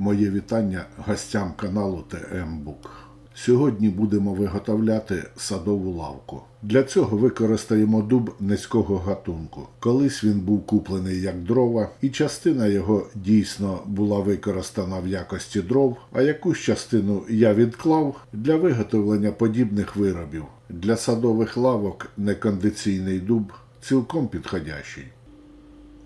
Моє вітання гостям каналу ТМ Бук. Сьогодні будемо виготовляти садову лавку. Для цього використаємо дуб низького гатунку. Колись він був куплений як дрова, і частина його дійсно була використана в якості дров, а якусь частину я відклав для виготовлення подібних виробів. Для садових лавок некондиційний дуб цілком підходящий.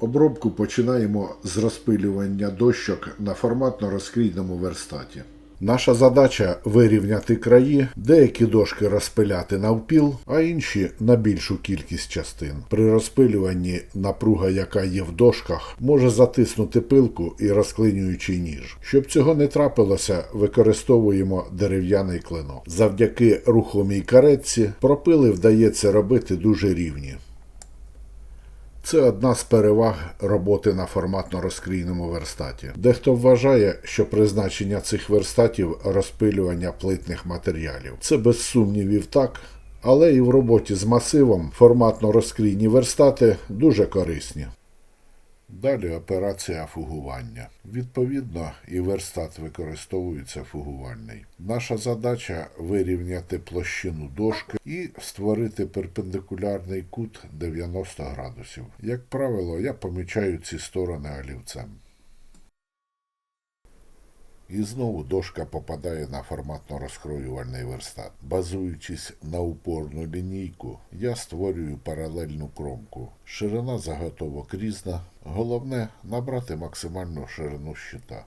Обробку починаємо з розпилювання дощок на форматно-розкрійному верстаті. Наша задача вирівняти краї, деякі дошки розпиляти навпіл, а інші на більшу кількість частин. При розпилюванні напруга, яка є в дошках, може затиснути пилку і розклинюючий ніж. Щоб цього не трапилося, використовуємо дерев'яний клинок. Завдяки рухомій каретці пропили вдається робити дуже рівні. Це одна з переваг роботи на форматно-розкрійному верстаті. Дехто вважає, що призначення цих верстатів розпилювання плитних матеріалів. Це без сумнівів так, але і в роботі з масивом форматно-розкрійні верстати дуже корисні. Далі операція фугування. Відповідно, і верстат використовується фугувальний. Наша задача вирівняти площину дошки і створити перпендикулярний кут 90 градусів. Як правило, я помічаю ці сторони олівцем. І знову дошка попадає на форматно-розкроювальний верстат. Базуючись на упорну лінійку, я створюю паралельну кромку. Ширина заготовок різна. Головне набрати максимальну ширину щита.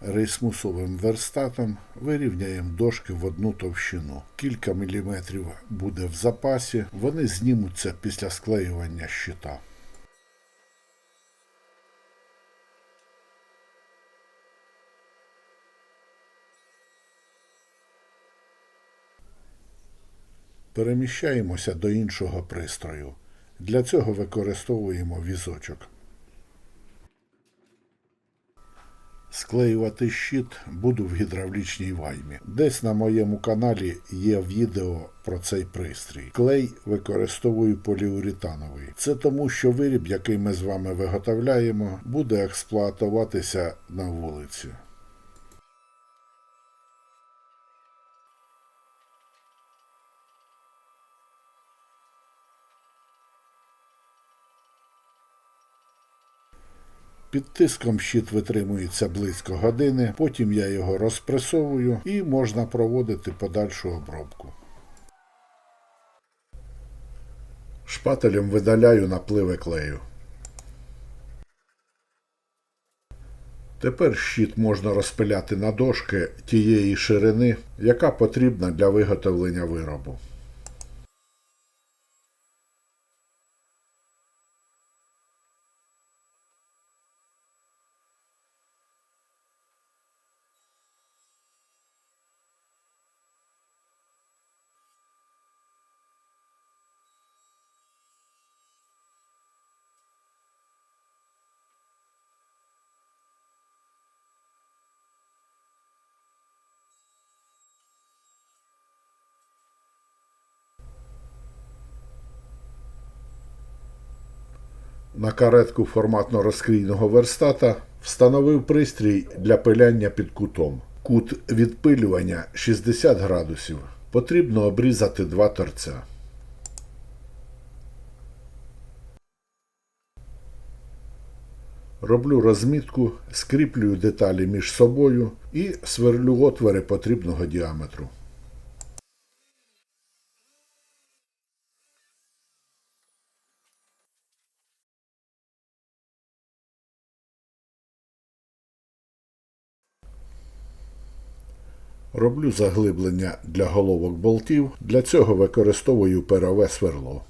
Рейсмусовим верстатом вирівняємо дошки в одну товщину. Кілька міліметрів буде в запасі, вони знімуться після склеювання щита. Переміщаємося до іншого пристрою. Для цього використовуємо візочок. Склеювати щит буду в гідравлічній ваймі. Десь на моєму каналі є відео про цей пристрій. Клей використовую поліуретановий. Це тому, що виріб, який ми з вами виготовляємо, буде експлуатуватися на вулиці. Під тиском щит витримується близько години, потім я його розпресовую і можна проводити подальшу обробку. Шпателем видаляю напливи клею. Тепер щит можна розпиляти на дошки тієї ширини, яка потрібна для виготовлення виробу. На каретку форматно-розкрійного верстата встановив пристрій для пиляння під кутом. Кут відпилювання 60 градусів. Потрібно обрізати два торця. Роблю розмітку, скріплюю деталі між собою і сверлю отвори потрібного діаметру. Роблю заглиблення для головок болтів. Для цього використовую перове сверло.